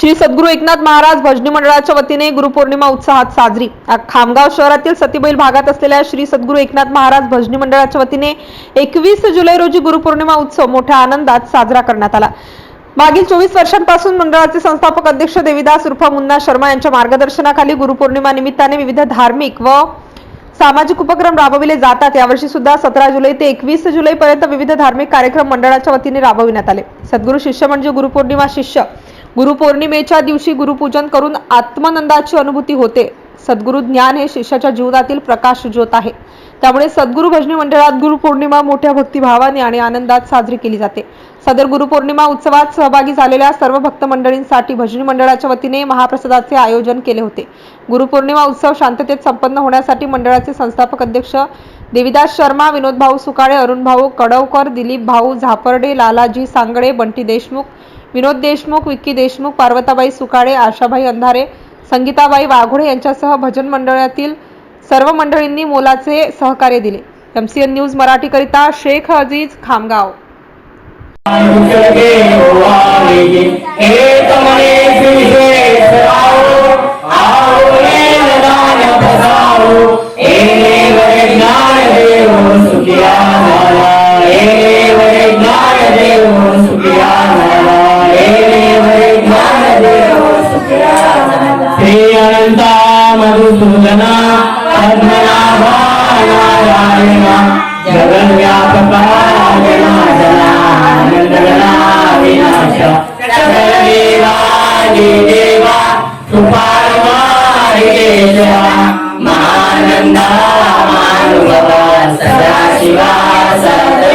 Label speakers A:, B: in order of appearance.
A: श्री सद्गुरू एकनाथ महाराज भजनी मंडळाच्या वतीने गुरुपौर्णिमा उत्साहात साजरी. खामगाव शहरातील सतीबैल भागात असलेल्या श्री सद्गुरू एकनाथ महाराज भजनी मंडळाच्या वतीने एकवीस जुलै रोजी गुरुपौर्णिमा उत्सव मोठ्या आनंदात साजरा करण्यात आला. मागील चोवीस वर्षांपासून मंडळाचे संस्थापक अध्यक्ष देविदास उर्फ मुन्ना शर्मा यांच्या मार्गदर्शनाखाली गुरुपौर्णिमा निमित्ताने विविध धार्मिक व सामाजिक उपक्रम राबविले जातात. यावर्षी सुद्धा सतरा जुलै ते एकवीस जुलै पर्यंत विविध धार्मिक कार्यक्रम मंडळाच्या वतीने राबविण्यात आले. सद्गुरू शिष्य म्हणजे गुरुपौर्णिमा शिष्य. गुरुपौर्णिमेच्या दिवशी गुरुपूजन करून आत्मनंदाची अनुभूती होते. सद्गुरु ज्ञान हे शिष्याच्या जीवनातील प्रकाश ज्योत आहे. त्यामुळे सद्गुरु भजनी मंडळात गुरुपौर्णिमा मोठ्या भक्तिभावाने आणि आनंदात साजरी केली जाते. सदर गुरुपौर्णिमा उत्सवात सहभागी झालेल्या सर्व भक्त मंडळींसाठी भजनी मंडळाच्या वतीने महाप्रसादाचे आयोजन केले होते. गुरुपौर्णिमा उत्सव शांततेत संपन्न होण्यासाठी मंडळाचे संस्थापक अध्यक्ष देविदास शर्मा विनोद भाऊ सुकाळे अरुण भाऊ कडवकर दिलीप भाऊ झापर्डे लालाजी सांगडे बंटी देशमुख विनोद देशमुख विक्की देशमुख पार्वताबाई सुकाळे आशाबाई अंधारे संगीताबाई वाघोडे यांच्यासह भजन मंडळातील सर्व मंडळींनी मोलाचे सहकार्य दिले. एम सी एन न्यूज मराठीकरिता शेख अजीज खामगाव.
B: श्री अनंता मधुसूदना पद्मनाभा नारायणा जगन्व्यापका जनानन्दगणा विनाश देवा देवा कृपालवा केशवा महानन्दा मानुभवा सदाशिवा सदा